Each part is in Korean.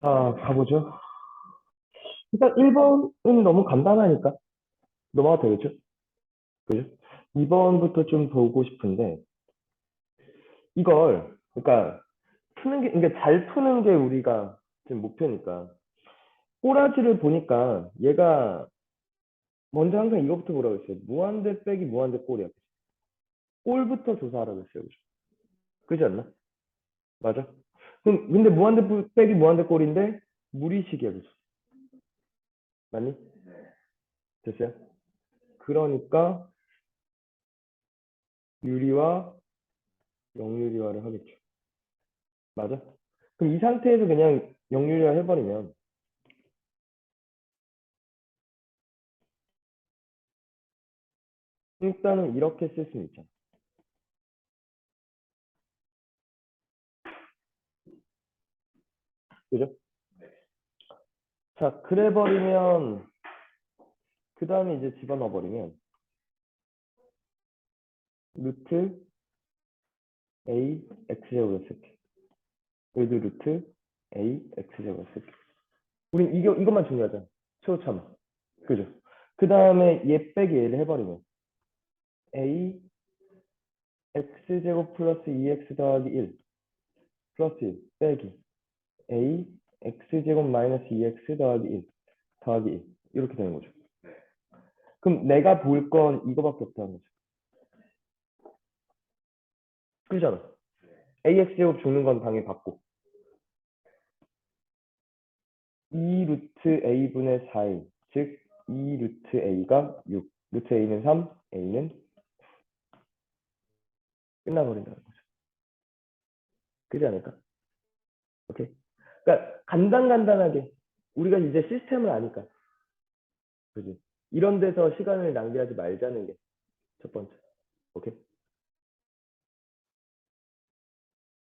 아, 가보죠. 일단 1번은 너무 간단하니까 넘어가도 되겠죠? 그죠? 2번부터 좀 보고 싶은데 이걸 그러니까 푸는 게 그러니까 잘 푸는 게 우리가 지금 목표니까 꼬라지를 보니까 얘가 먼저 항상 이거부터 보라고 했어요. 무한대 빼기 무한대 꼴이야. 꼴부터 조사하라고 했어요. 그죠? 그지 않나? 맞아? 근데 무한대 뿌- 빼기 무한대 꼴인데 무리식이야. 그죠? 맞니? 됐어요? 그러니까 유리와 영유리화를 하겠죠. 맞아? 그럼 이 상태에서 그냥 영유리화 해버리면 일단은 이렇게 쓸 수는 있잖아. 그죠? 자, 그래버리면 그 다음에 이제 집어넣어버리면 루트 a x제곱을 쓸게. 여기도 루트 a x제곱을 쓸게. 우린 이거, 이것만 중요하잖아. 최고참은. 그죠? 그 다음에 얘 빼기 얘를 해버리면 a x제곱 플러스 2x 더하기 1 플러스 1 빼기 a x제곱 마이너스 2x 더하기 1 더하기 1 이렇게 되는 거죠. 그럼 내가 볼 건 이거밖에 없다는 거죠. 그잖아. ax제곱 죽는 건 당연히 받고 2 루트 a분의 4a 즉 2 루트 a가 6 루트 a는 3 a는 끝나버린다는 거죠. 그지 않을까? 오케이. 그러니까 간단간단하게 우리가 이제 시스템을 아니까 그지? 이런 데서 시간을 낭비하지 말자는 게 첫 번째. 오케이.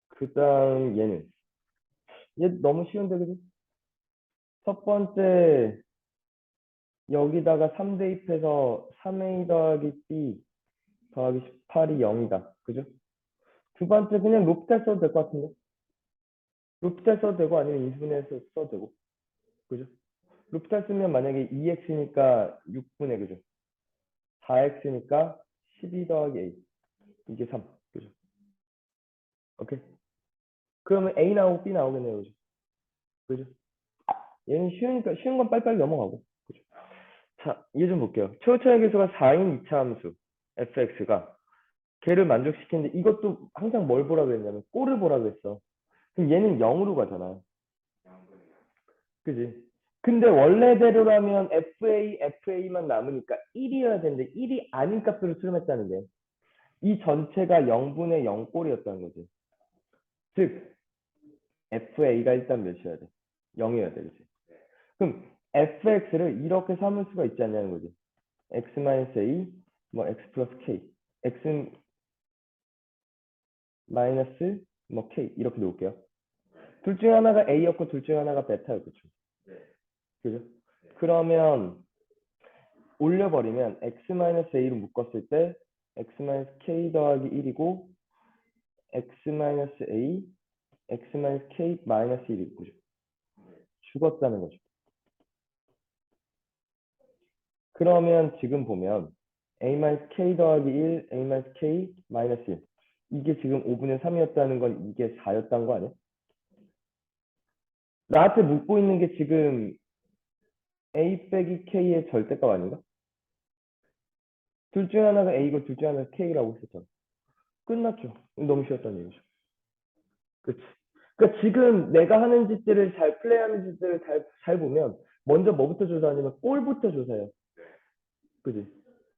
그 다음 얘는 얘 너무 쉬운데 그지? 첫 번째 여기다가 3 대 입해서 3a 더하기 b 더하기 18이 0이다. 그죠? 두 번째 그냥 롭탈 써도 될 것 같은데? 롭탈 써도 되고 아니면 인수분해서 써도 되고. 그죠? 롭탈 쓰면 만약에 2x니까 6분의 그죠? 4x니까 12 더하기 a. 이게 3. 그죠? 오케이. 그러면 a 나오고 b 나오겠네요. 그죠? 그죠? 얘는 쉬우니까 쉬운 건 빨리빨리 넘어가고. 그죠? 자, 이해 좀 볼게요. 최고차의 계수가 4인 2차 함수 fx가 걔를 만족시키는데 이것도 항상 뭘 보라고 했냐면 꼴을 보라고 했어. 그럼 얘는 0으로 가잖아. 그지? 근데 원래대로라면 fa, fa만 남으니까 1이어야 되는데 1이 아닌 값으로 수렴했다는 게 이 전체가 0분의 0 꼴이었다는 거지. 즉 fa가 일단 몇이어야 돼? 0이어야 돼. 그지? 그럼 fx를 이렇게 삼을 수가 있지 않냐는 거지. x-a, 뭐 x 플러스 k, x 마이너스 뭐 k 이렇게 놓을게요. 둘 중에 하나가 a였고 둘 중에 하나가 베타였죠. 그죠? 그러면 올려버리면 x 마이너스 a로 묶었을 때 x 마이너스 k 더하기 1이고 x 마이너스 a, x 마이너스 k 마이너스 1이고 그죠? 죽었다는 거죠. 그러면 지금 보면 a 마이너스 k 더하기 1, a 마이너스 k 마이너스 1 이게 지금 5분의 3이었다는 건 이게 4였다는 거 아니야? 나한테 묻고 있는 게 지금 a 빼기 k의 절대값 아닌가? 둘 중에 하나가 a고 둘 중에 하나가 k라고 했었잖아. 끝났죠. 너무 쉬웠다는 얘기죠. 그치? 그러니까 지금 내가 하는 짓들을 잘 플레이하는 짓들을 잘, 잘 보면 먼저 뭐부터 조사하냐면 골부터 조사해요. 그지?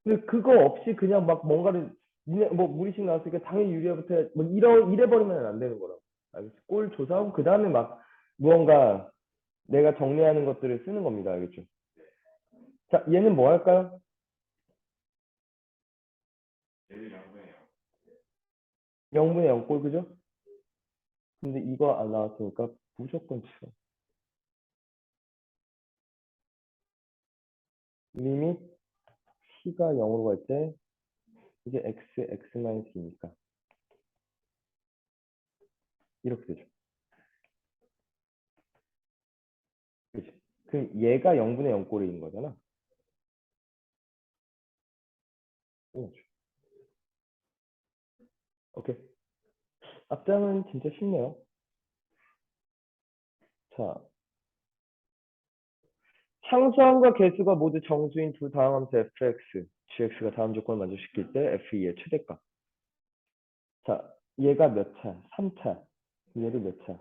근데 그거 없이 그냥 막 뭔가를 뭐 무리식 나왔으니까 당연히 유리화부터 해. 뭐 이러 이래 버리면 안 되는 거라고. 골 조사하고 그 다음에 막 무언가 내가 정리하는 것들을 쓰는 겁니다. 알겠죠? 자, 얘는 뭐 할까요? 영분의 0골 그죠? 근데 이거 안 나왔으니까 무조건 치워. 리밋 t가 0으로 갈 때 이게 x, x 마이너스 2니까 이렇게 되죠. 그 얘가 0분의 0꼴인 거잖아. 오. 오케이. 앞장은 진짜 쉽네요. 자. 상수함과 개수가 모두 정수인 두 다항함수 fx, gx가 다음 조건을 만족시킬 때 f2의 최대값. 자, 얘가 몇 차? 3차. 얘도 몇 차?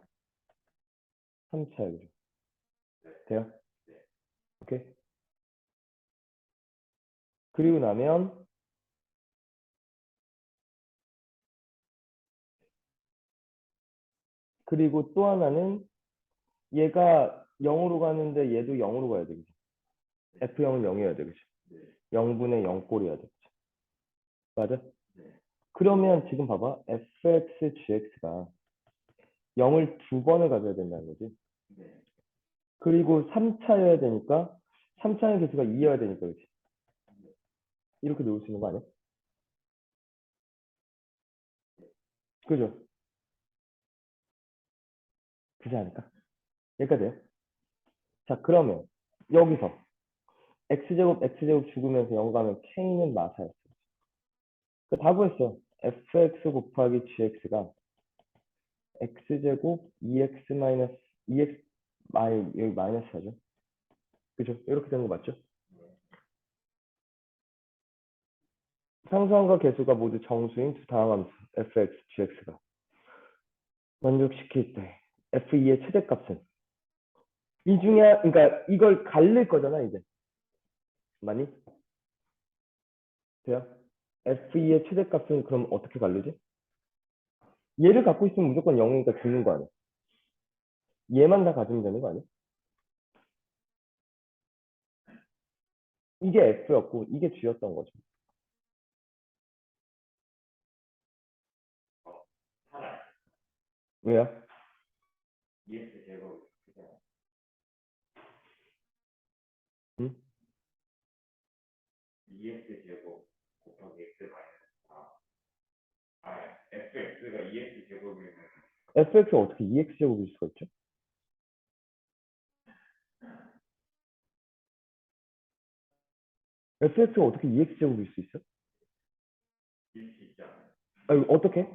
3차야, 그죠? 돼요? 오케이. 그리고 나면 그리고 또 하나는 얘가 0으로 가는데 얘도 0으로 가야 돼, 그지? F0은 0이어야 돼, 그지? 0분의 0꼴이어야 돼, 그지? 맞아? 그러면 지금 봐봐. fx, gx가 0을 두 번을 가져야 된다는 거지. 그리고 3차여야 되니까 3차의 개수가 2여야 되니까, 그지? 이렇게 놓을 수 있는 거 아니야? 그죠? 그지 않을까? 여기까지요. 자, 그러면 여기서 x제곱, x제곱 죽으면서 0 가면 k는 마사였어. 그다 구했어. fx 곱하기 gx가 x제곱 2x 마이너스 2x 마이 여기 마이너스 하죠. 그죠? 이렇게 되는 거 맞죠? 상수함과 개수가 모두 정수인 두 다항함수 fx, gx가 만족시킬 때 f2의 최대값은 이 중에 그러니까 이걸 갈릴 거잖아 이제 맞니? 돼요? f2의 최대값은 그럼 어떻게 갈리지? 얘를 갖고 있으면 무조건 0이니까 죽는 거 아니야? 얘만 다 가지면 되는 거 아니야? 이게 f였고 이게 g였던 거죠. 왜요? EX 제곱 응? EX 제곱 곱하기 X 마이너스 4 아, FX가 EX 제곱이면 fx가 어떻게 2x 제곱일 수가 있죠? Fx가 어떻게 2x 제곱일 수 있어? 아니 어떻게?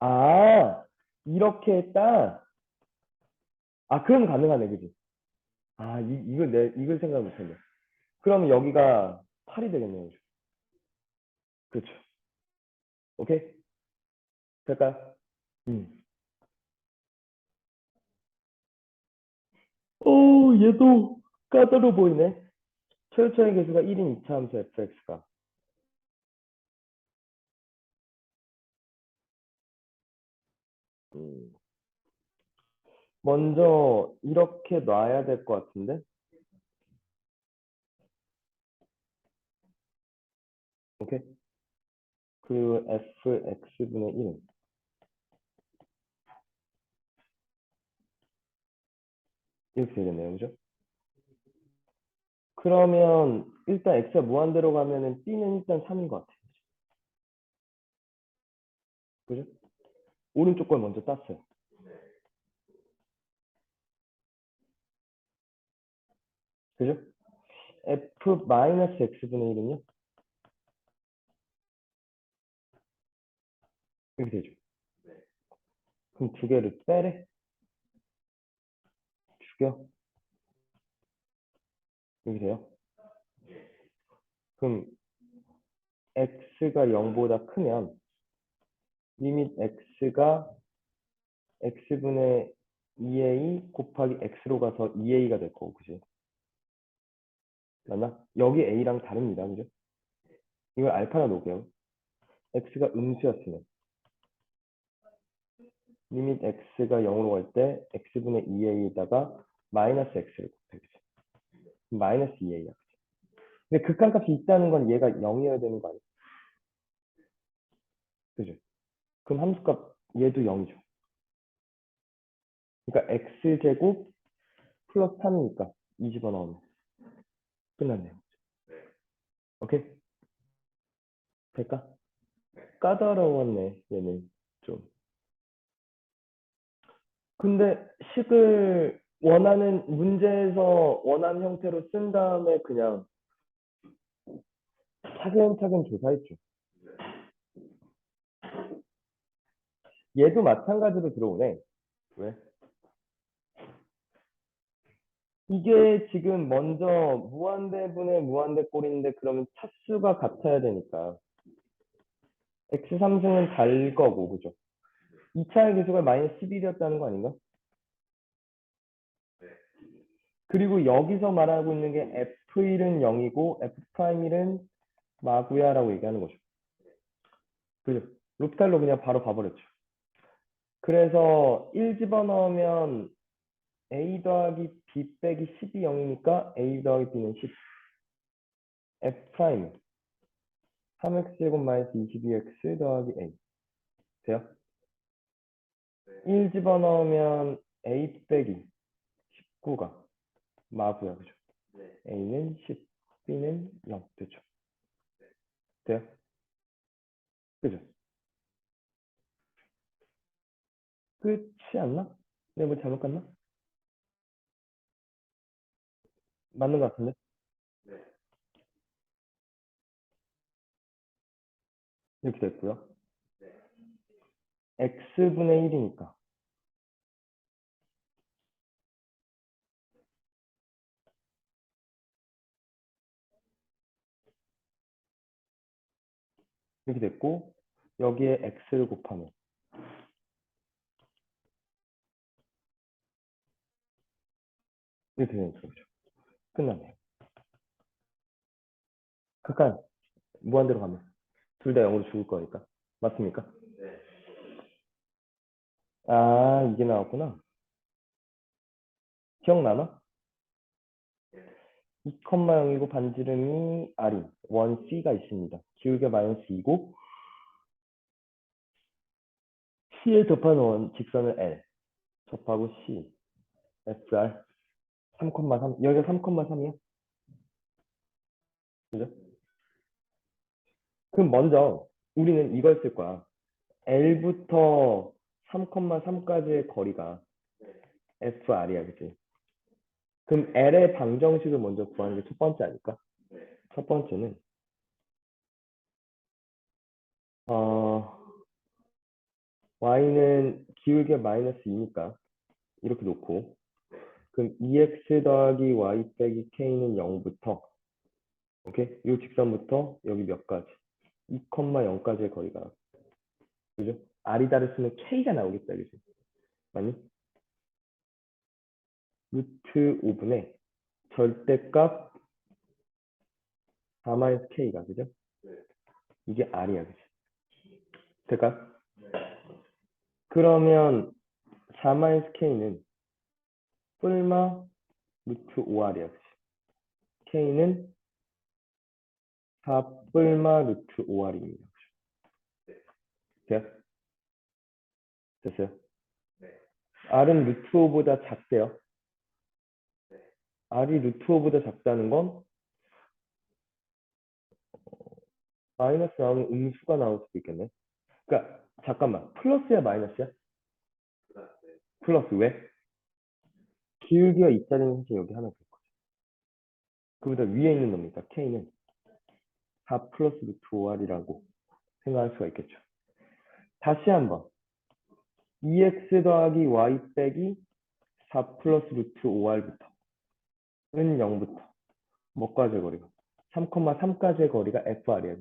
아 이렇게 했다. 아 그럼 가능하네, 그지? 아 이, 이걸 내 이걸 생각 못했네. 그러면 여기가 8이 되겠네요, 그죠? 그렇죠. 오케이? 될까요? 음. 오, 얘도 까다로워 보이네. 최초의 개수가 1인 2차 함수 fx가. 음. 먼저 이렇게 놔야 될 것 같은데? 오케이? 그 fx분의 1은 이렇게 되겠네요, 그죠? 그러면 일단 x가 무한대로 가면은 b는 일단 3인 것 같아요. 그죠? 오른쪽 걸 먼저 땄어요. 그죠? f 마이너스 x분의 1은요? 이렇게 되죠. 그럼 두 개를 빼래. 죽여. 돼요. 그럼 x가 0보다 크면 리밋 x가 x분의 2a 곱하기 x로 가서 2a가 될 거고, 그지? 맞나? 여기 a랑 다릅니다, 그죠? 이걸 알파나 놓을게요. x가 음수였으면 리밋 x가 0으로 갈 때 x분의 2a에다가 마이너스 x를 곱해, 그지? 마이너스 2a야, 그지? 근데 극한값이 있다는 건 얘가 0이어야 되는 거 아니야? 그죠? 그럼 함수값 얘도 0이죠. 그러니까 x제곱 플러스 3이니까 이 집어 넣으면 끝났네요. 오케이? 될까? 까다로웠네, 얘는 좀. 근데 식을 원하는 문제에서 원하는 형태로 쓴 다음에 그냥 차근차근 조사했죠. 얘도 마찬가지로 들어오네. 왜? 이게 지금 먼저 무한대분의 무한대꼴인데 그러면 차수가 같아야 되니까 x3승은 달 거고 그죠? 2차의 계수가 마이너스 11이었다는 거 아닌가? 그리고 여기서 말하고 있는 게 f1은 0이고 f'1은 마구야 라고 얘기하는 거죠. 그죠? 루프탈로 그냥 바로 봐버렸죠. 그래서 1 집어넣으면 a 더하기 b 빼기 10이 0이니까 a 더하기 b는 10. f' 3x 제곱 마이너스 22x 더하기 a. 돼요? 1 집어넣으면 a 빼기 19가 마구야, 그죠? a는 10, b는 0 되죠? 돼요? 그죠? 끝이 않나? 내가 뭐 잘못 갔나? 맞는 것 같은데? 이렇게 됐고요. x분의 1이니까 이렇게 됐고 여기에 x를 곱하면 이렇게 되는 거죠. 끝났네요. 극한 무한대로 가면 둘 다 0으로 죽을 거니까 맞습니까? 아 이게 나왔구나. 기억나나? 2,0이고 반지름이 R이 원 C가 있습니다. 기울기 마이너스 2고 C에 접하는 원 직선을 L 접하고 C SR 3,3 여기가 3,3이야. 그죠? 그럼 먼저 우리는 이걸 쓸 거야. L부터 3,3까지의 거리가 FR이야, 그치? 그럼 L의 방정식을 먼저 구하는 게 첫 번째 아닐까? 첫 번째는 어, y는 기울기 마이너스 2니까 이렇게 놓고 그럼 2x 더하기 y 빼기 k는 0부터 오케이? 이 직선부터 여기 몇 가지 2,0까지의 거리가 그죠? r이다를 쓰면 k가 나오겠다 그지? 맞니? 루트 5분의 절대값 4-k가 그죠? 이게 r이야 그지? 될까? 그러면 4-k는 뿔마 루트 5r이야 그지? k는 4뿔마 루트 5r입니다. 돼요? 됐어요? r은 루트 5보다 작대요. r이 루트 5보다 작다는 건 마이너스 나오면 음수가 나올 수도 있겠네. 그러니까 잠깐만 플러스야 마이너스야? 플러스 왜? 기울기가 있다는 사실 여기 하나 될 거죠. 그보다 위에 있는 놈이니까 k는 4 플러스 루트 5r이라고 생각할 수가 있겠죠. 다시 한번 2x 더하기 y 빼기 4 플러스 루트 5r부터 은 0부터 뭐까지의 거리가 3,3까지의 거리가 fr이야.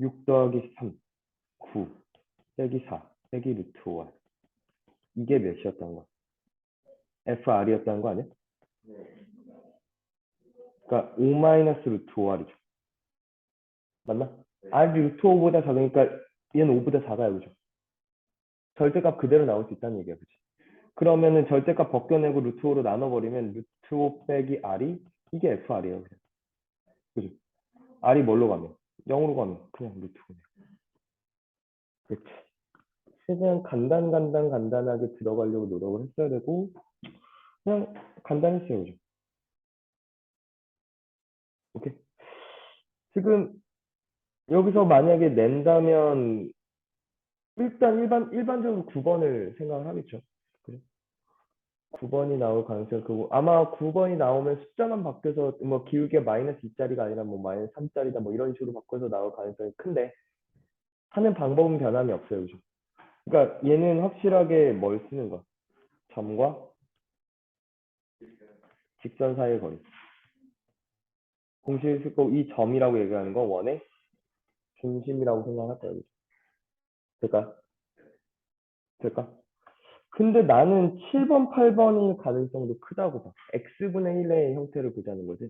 6 더하기 3, 9 빼기 4 빼기 루트 5r 이게 몇이었던 거야? fr이었다는 거 아니야? 그러니까 5 마이너스 루트 5r이죠. 맞나? r이 루트 5보다 작으니까 얘는 5보다 작아요, 그죠? 절대값 그대로 나올 수 있다는 얘기야, 그치? 그러면은 절대값 벗겨내고 루트 5로 나눠버리면 루트 5 빼기 r이 이게 fr이에요? 그죠? r이 뭘로 가면? 0으로 가면 그냥 루트 5네. 그치? 최대한 간단, 간단, 간단하게 들어가려고 노력을 했어야 되고, 그냥 간단했어요, 그죠? 오케이. 지금 여기서 만약에 낸다면 일단 일반 일반적으로 9번을 생각을 하겠죠. 그래. 9번이 나올 가능성이 크고 아마 9번이 나오면 숫자만 바뀌어서 뭐 기울게 마이너스 2짜리가 아니라 뭐 마이너스 3짜리다 뭐 이런 식으로 바꿔서 나올 가능성이 큰데 하는 방법은 변함이 없어요. 그죠? 그러니까 얘는 확실하게 뭘 쓰는 거야? 점과 직선 사이의 거리. 공식을 쓸 거고 이 점이라고 얘기하는 건 원의 중심이라고 생각할 거예요. 그죠? 될까? 될까? 근데 나는 7번, 8번일 가능성도 크다고 봐. x분의 1의 형태를 보자는 거지.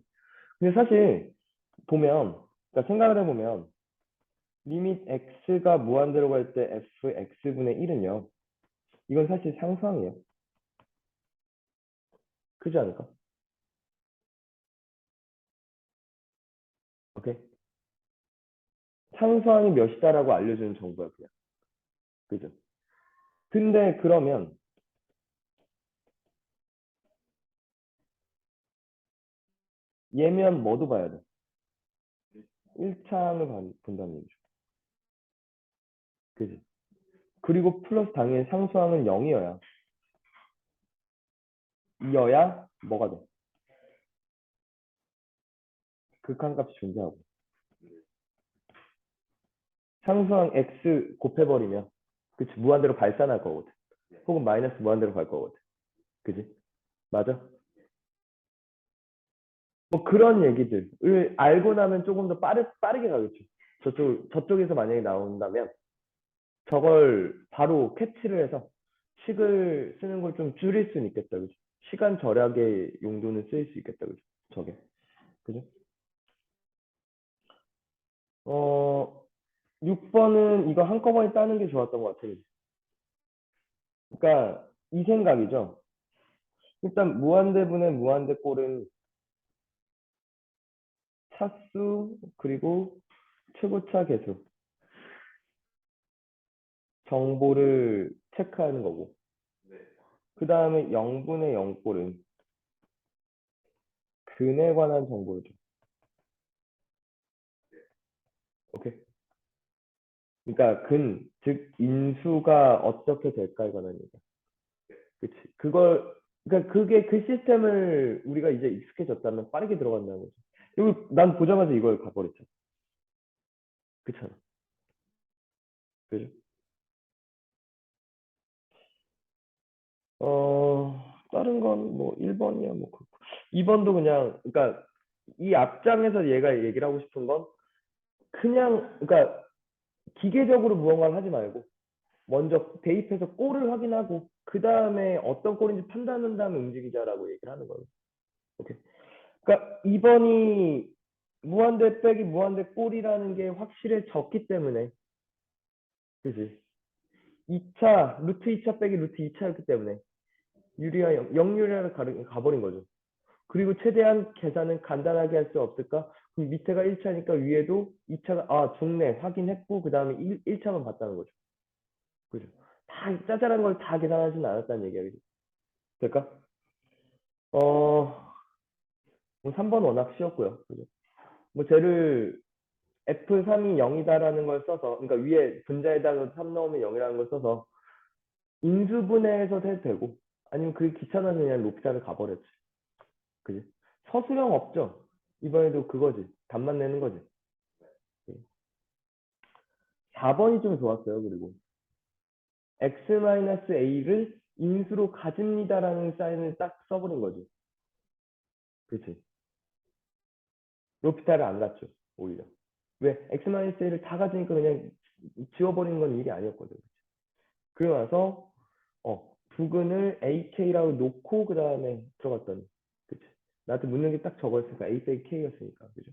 근데 사실 보면, 그러니까 생각을 해보면 리밋 x가 무한대로 갈 때 f x분의 1은요. 이건 사실 상수항이에요. 크지 않을까? 오케이. 상수항이 몇이다라고 알려주는 정보야, 그냥. 그죠? 근데 그러면 얘면 뭐도 봐야 돼? 1차항을 본다는 얘기죠. 그지? 그리고 플러스 당연히 상수항은 0이어야. 이어야 뭐가 돼? 극한값이 존재하고. 상수항 x 곱해버리면 그치 무한대로 발산할 거거든. 혹은 마이너스 무한대로 갈 거거든. 그지? 맞아? 뭐 그런 얘기들을 알고 나면 조금 더 빠르, 빠르게 가겠죠. 저쪽, 저쪽에서 만약에 나온다면 저걸 바로 캐치를 해서 식을 쓰는 걸 좀 줄일 수는 있겠다. 그죠? 시간 절약의 용도는 쓰일 수 있겠다. 그죠? 저게. 그죠? 어, 6번은 이거 한꺼번에 따는 게 좋았던 것 같아요. 그러니까 이 생각이죠. 일단 무한대분의 무한대꼴은 차수 그리고 최고차 개수 정보를 체크하는 거고 그 다음에 0분의 0꼴은 근에 관한 정보를 줘. 오케이. 그러니까 근, 즉 인수가 어떻게 될까에 관한 얘기야. 그치. 그걸, 그러니까 그게 그 시스템을 우리가 이제 익숙해졌다면 빠르게 들어간다는 거죠. 여기 난 보자마자 이걸 가버렸잖아. 그렇잖아. 그죠? 어, 다른 건 뭐 1번이야 뭐 그렇고. 2번도 그냥 그러니까 이 앞장에서 얘가 얘기를 하고 싶은 건 그냥 그러니까 기계적으로 무언가를 하지 말고 먼저 대입해서 골을 확인하고 그 다음에 어떤 골인지 판단한 다음에 움직이자라고 얘기를 하는 거예요. 오케이. 그러니까 2번이 무한대 빼기 무한대 골이라는 게 확실해졌기 때문에 그지 2차 루트 2차 빼기 루트 2차였기 때문에 유리와 영, 영유리를 가버린 거죠. 그리고 최대한 계산은 간단하게 할 수 없을까? 그럼 밑에가 1차니까 위에도 2차가 아 중내 확인했고 그 다음에 1, 1차만 봤다는 거죠. 그죠? 다 짜잘한 걸 다 계산하지는 않았다는 얘기야. 그죠? 될까? 어, 뭐 3번 워낙 쉬웠고요. 그죠? 뭐 쟤를 F3이 0이다라는 걸 써서 그러니까 위에 분자에다가 3 넣으면 0이라는 걸 써서 인수분해해서 해도 되고 아니면 그게 귀찮아서 그냥 롭자를 가버렸지. 그지? 서술형 없죠? 이번에도 그거지. 답만 내는 거지. 4번이 좀 좋았어요. 그리고 x-a를 인수로 가집니다라는 사인을 딱 써버린 거지. 그치? 로피타를 안 갔죠. 오히려. 왜? x-a를 다 가지니까 그냥 지워버리는 건 일이 아니었거든. 그러고 나서 어, 부근을 ak라고 놓고 그 다음에 들어갔더니 그치? 나한테 묻는 게 딱 저거였으니까 a 빼기 k였으니까 그죠?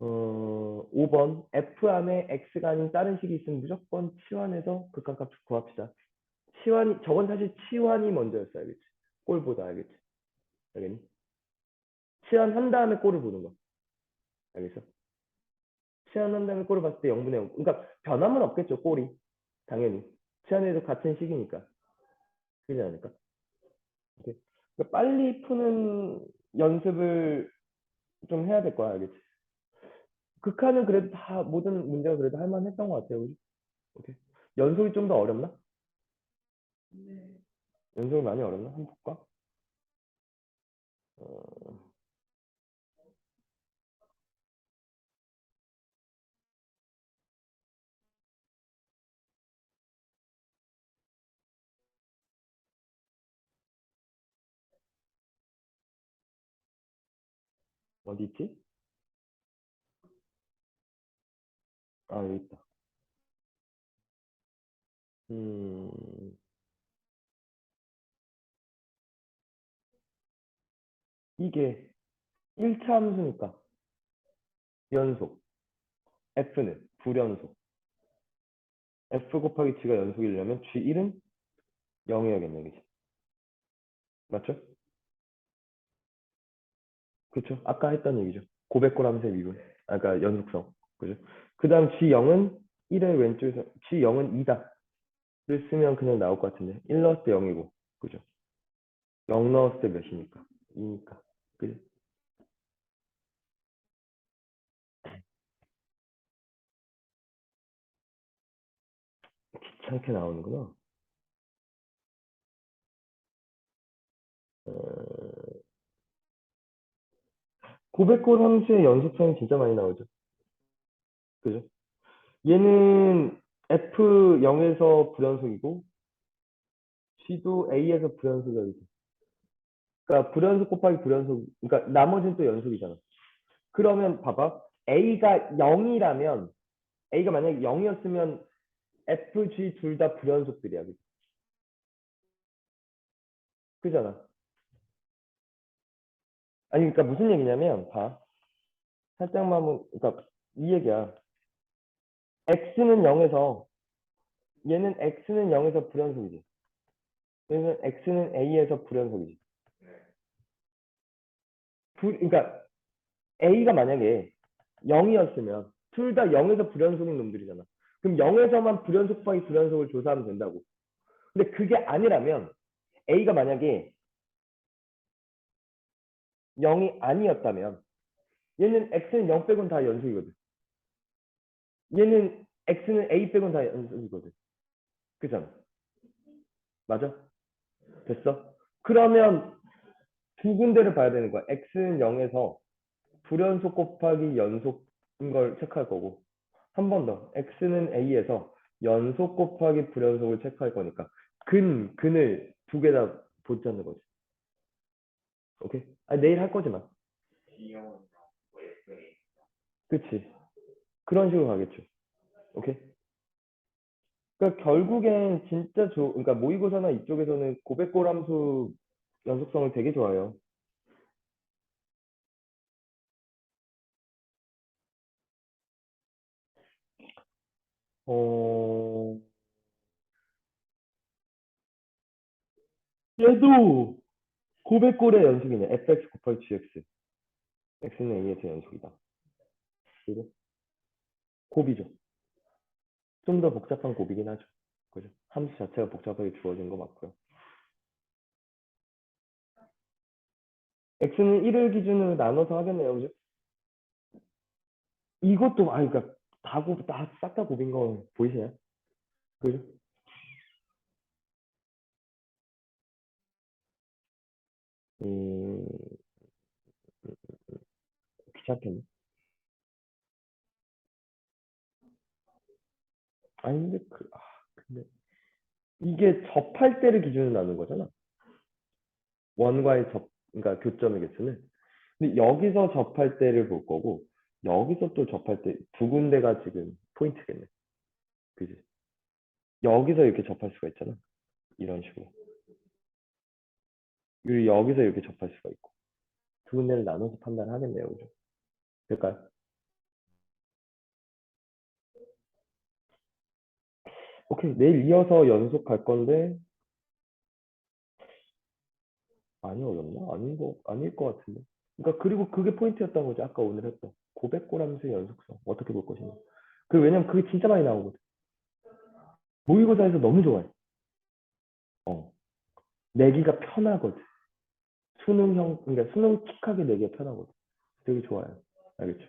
어, 5번 f 안에 x가 아닌 다른 식이 있으면 무조건 치환해서 극한값 구합시다. 치환이 저건 사실 치환이 먼저였어 알겠지? 꼴보다 알겠지? 알겠니? 치환한 다음에 꼴을 보는 거 알겠어? 치환한 다음에 꼴을 봤을 때 0분의 0 그러니까 변함은 없겠죠 꼴이 당연히 치환해도 같은 식이니까 그러지 않을까? 그러니까 빨리 푸는 연습을 좀 해야 될 거야 알겠지? 극한은 그래도 다 모든 문제가 그래도 할만했던 것 같아요. 그지? 오케이. 연속이 좀 더 어렵나? 네. 연속이 많이 어렵나? 한번 볼까? 어, 어디 있지? 아, 여기 있다. 음, 이게 1차 함수니까 연속. F는 불연속. F 곱하기 G가 연속이려면 G1은 0이어야겠네, 그지? 맞죠? 그쵸? 아까 했던 얘기죠. 고백골 함수의 미분. 아, 그러니까 연속성. 그죠? 그 다음 G0은 1의 왼쪽에서, G0은 2다. 를 쓰면 그냥 나올 것 같은데. 1 넣었을 때 0이고. 그죠? 0 넣었을 때 몇이니까? 2니까. 그죠? 귀찮게 나오는구나. 어... 고백골 함수의 연속성이 진짜 많이 나오죠. 그죠? 얘는 F0에서 불연속이고 G도 A에서 불연속이죠. 그러니까 불연속 곱하기 불연속, 그러니까 나머지는 또 연속이잖아. 그러면 봐봐. A가 0이라면 A가 만약에 0이었으면 F, G 둘 다 불연속들이야. 그죠? 그잖아. 아니, 그러니까 무슨 얘기냐면, 봐. 살짝만, 한번- 그러니까 이 얘기야. x는 0에서, 얘는 x는 0에서 불연속이지. 그러면 x는 a에서 불연속이지. 네. 불, 그러니까 a가 만약에 0이었으면, 둘 다 0에서 불연속인 놈들이잖아. 그럼 0에서만 불연속 곱하기 불연속을 조사하면 된다고. 근데 그게 아니라면, a가 만약에 0이 아니었다면 얘는 x는 0 빼곤 다 연속이거든. 얘는 x는 a 빼곤 다 연속이거든. 그잖아. 맞아? 됐어? 그러면 두 군데를 봐야 되는 거야. x는 0에서 불연속 곱하기 연속인 걸 체크할 거고 한 번 더. x는 a에서 연속 곱하기 불연속을 체크할 거니까 근, 근을 두 개 다 보자는 거지. 오케이? 아, 내일 할 거지만. 그치. 그런 식으로 가겠죠. 오케이? 그러니까 결국엔 진짜 좋, 그러니까 모의고사나 이쪽에서는 고백골 함수 연속성을 되게 좋아해요. 어, 얘도 고백골의 연속이네. fx 곱하기 gx. x는 a에서 연속이다. 그죠? 곱이죠. 좀 더 복잡한 곱이긴 하죠. 그죠? 함수 자체가 복잡하게 주어진 거 맞고요. x는 1을 기준으로 나눠서 하겠네요. 그죠? 이것도, 아, 그러니까 다 곱, 다싹 다 곱인 거 보이시나요? 그죠? 음, 귀찮겠네. 아니, 근데 그, 아, 근데 이게 접할 때를 기준으로 나눈 거잖아. 원과의 접, 그러니까 교점의 개수는. 근데 여기서 접할 때를 볼 거고, 여기서 또 접할 때 두 군데가 지금 포인트겠네. 그지? 여기서 이렇게 접할 수가 있잖아. 이런 식으로. 그리고 여기서 이렇게 접할 수가 있고. 두 군데를 나눠서 판단하겠네요. 그죠? 될까요? 오케이. 내일 이어서 연속 갈 건데, 많이 어렵나? 아닌 거, 아닐 것 같은데. 그러니까 그리고 그게 포인트였던 거지. 아까 오늘 했던 고백고람수의 연속성. 어떻게 볼 것이냐. 그 왜냐면 그게 진짜 많이 나오거든. 모의고사에서 너무 좋아해. 어. 내기가 편하거든. 수능형, 그러니까 수능 킥하게 내기가 편하거든. 되게 좋아요. 알겠죠?